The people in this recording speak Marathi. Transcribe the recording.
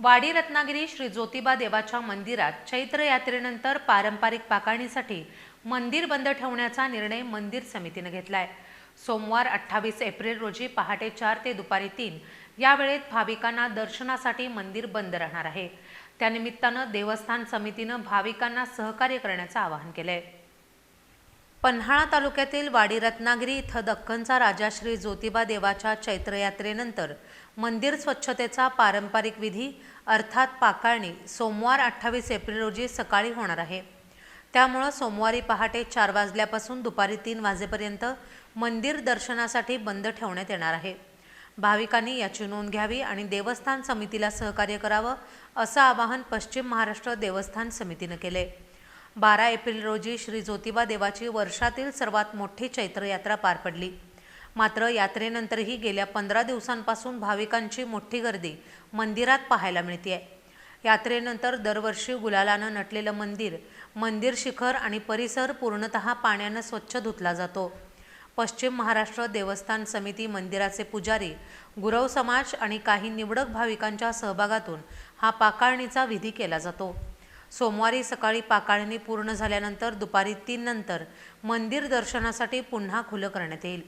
वाडी रत्नागिरी श्री ज्योतिबा देवाच्या मंदिरात चैत्र यात्रेनंतर पारंपरिक पाकाणीसाठी मंदिर बंद ठेवण्याचा निर्णय मंदिर समितीनं घेतलाय. सोमवार अठ्ठावीस एप्रिल रोजी पहाटे चार ते दुपारी तीन या वेळेत भाविकांना दर्शनासाठी मंदिर बंद राहणार आहे. त्यानिमित्तानं देवस्थान समितीनं भाविकांना सहकार्य करण्याचं आवाहन केलंय. पन्हाळा तालुक्यातील वाडी रत्नागिरी इथं दख्खनचा राजा श्री ज्योतिबा देवाच्या चैत्रयात्रेनंतर मंदिर स्वच्छतेचा पारंपरिक विधी अर्थात पाकाळणी सोमवार अठ्ठावीस एप्रिल रोजी सकाळी होणार आहे. त्यामुळं सोमवारी पहाटे चार वाजल्यापासून दुपारी तीन वाजेपर्यंत मंदिर दर्शनासाठी बंद ठेवण्यात येणार आहे. भाविकांनी याची नोंद घ्यावी आणि देवस्थान समितीला सहकार्य करावं असं आवाहन पश्चिम महाराष्ट्र देवस्थान समितीनं केले बारा एप्रिल रोजी श्री ज्योतिबा देवाची वर्षातील सर्वात मोठी चैत्र यात्रा पार पडली. मात्र यात्रेनंतरही गेल्या पंधरा दिवसांपासून भाविकांची मोठी गर्दी मंदिरात पाहायला मिळते आहे यात्रेनंतर दरवर्षी गुलालानं नटलेलं मंदिर मंदिर शिखर आणि परिसर पूर्णतः पाण्यानं स्वच्छ धुतला जातो. पश्चिम महाराष्ट्र देवस्थान समिती मंदिराचे पुजारी गुरव समाज आणि काही निवडक भाविकांच्या सहभागातून हा पाकाळणीचा विधी केला जातो. सोमवारी सकाळी पाकाळणी पूर्ण झाल्यानंतर दुपारी तीन नंतर मंदिर दर्शनासाठी पुन्हा खुलं करण्यात येईल.